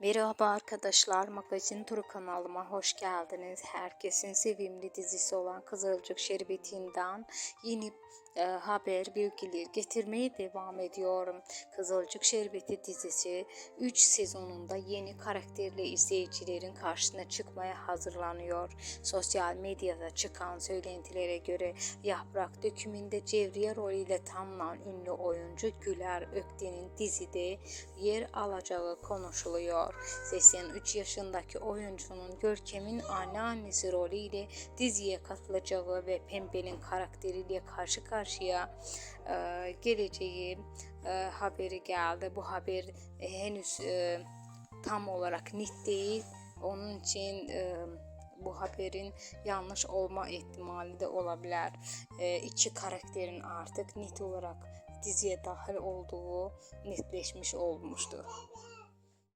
Merhaba arkadaşlar, Magazin Turu kanalıma hoş geldiniz. Herkesin sevimli dizisi olan Kızılcık Şerbeti'nden yeni e, haber, bilgiler getirmeye devam ediyorum. Kızılcık Şerbeti dizisi 3 sezonunda yeni karakterle izleyicilerin karşısına çıkmaya hazırlanıyor. Sosyal medyada çıkan söylentilere göre Yaprak dökümünde Cevriye rolüyle tanınan ünlü oyuncu Güler Ökten'in dizide yer alacağı konuşuluyor. 83 yaşındaki oyuncunun Görkem'in anneannesi rolüyle diziye katılacağı ve Pembe'nin karakteriyle karşı karşıya e, geleceği e, haberi geldi. Bu haber e, henüz e, tam olarak net değil. Onun için e, bu haberin yanlış olma ihtimali de olabilir. E, iki karakterin artık net olarak diziye dahil olduğu netleşmiş olmuştur.